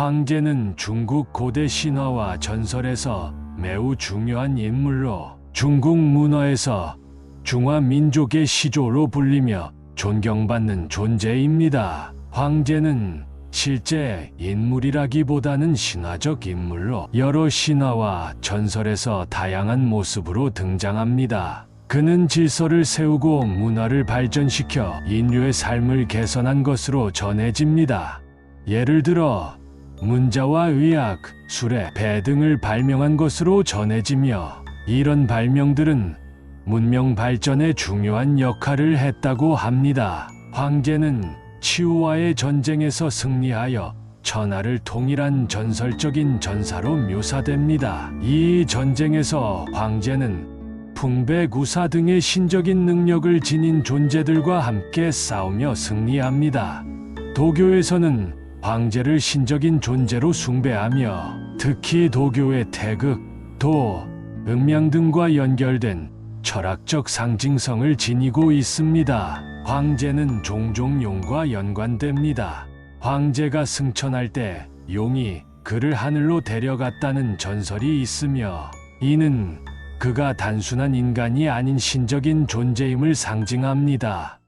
황제는 중국 고대 신화와 전설에서 매우 중요한 인물로 중국 문화에서 중화 민족의 시조로 불리며 존경받는 존재입니다. 황제는 실제 인물이라기보다는 신화적 인물로 여러 신화와 전설에서 다양한 모습으로 등장합니다. 그는 질서를 세우고 문화를 발전시켜 인류의 삶을 개선한 것으로 전해집니다. 예를 들어 문자와 의학, 수레, 배 등을 발명한 것으로 전해지며 이런 발명들은 문명 발전에 중요한 역할을 했다고 합니다. 황제는 치우와의 전쟁에서 승리하여 천하를 통일한 전설적인 전사로 묘사됩니다. 이 전쟁에서 황제는 풍배 구사 등의 신적인 능력을 지닌 존재들과 함께 싸우며 승리합니다. 도교에서는 황제를 신적인 존재로 숭배하며 특히 도교의 태극, 도, 음양 등과 연결된 철학적 상징성을 지니고 있습니다. 황제는 종종 용과 연관됩니다. 황제가 승천할 때 용이 그를 하늘로 데려갔다는 전설이 있으며 이는 그가 단순한 인간이 아닌 신적인 존재임을 상징합니다.